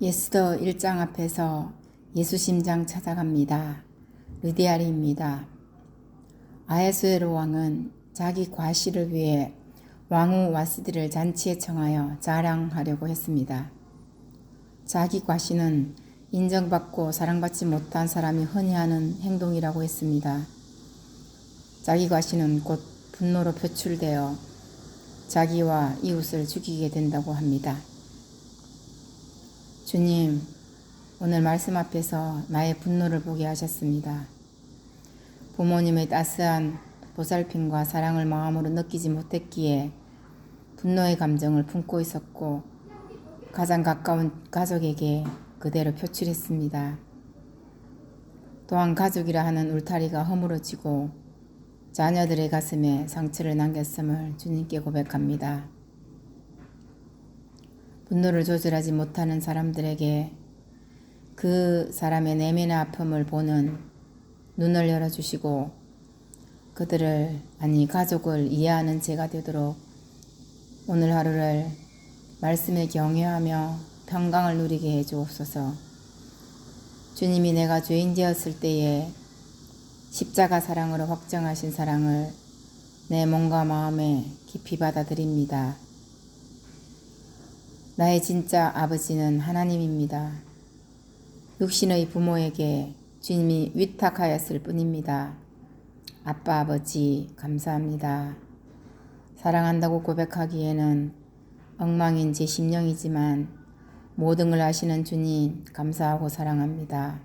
예스더 1장 앞에서 예수 심장 찾아갑니다. 르디아리입니다. 아에스에로 왕은 자기 과시를 위해 왕후 와스디를 잔치에 청하여 자랑하려고 했습니다. 자기 과시는 인정받고 사랑받지 못한 사람이 흔히 하는 행동이라고 했습니다. 자기 과시는 곧 분노로 표출되어 자기와 이웃을 죽이게 된다고 합니다. 주님, 오늘 말씀 앞에서 나의 분노를 보게 하셨습니다. 부모님의 따스한 보살핌과 사랑을 마음으로 느끼지 못했기에 분노의 감정을 품고 있었고 가장 가까운 가족에게 그대로 표출했습니다. 또한 가족이라 하는 울타리가 허물어지고 자녀들의 가슴에 상처를 남겼음을 주님께 고백합니다. 분노를 조절하지 못하는 사람들에게 그 사람의 내면의 아픔을 보는 눈을 열어주시고 그들을 아니 가족을 이해하는 제가 되도록 오늘 하루를 말씀에 경외하며 평강을 누리게 해 주옵소서. 주님이 내가 죄인 되었을 때에 십자가 사랑으로 확정하신 사랑을 내 몸과 마음에 깊이 받아들입니다. 나의 진짜 아버지는 하나님입니다. 육신의 부모에게 주님이 위탁하였을 뿐입니다. 아빠, 아버지, 감사합니다. 사랑한다고 고백하기에는 엉망인 제 심령이지만 모든 걸 아시는 주님, 감사하고 사랑합니다.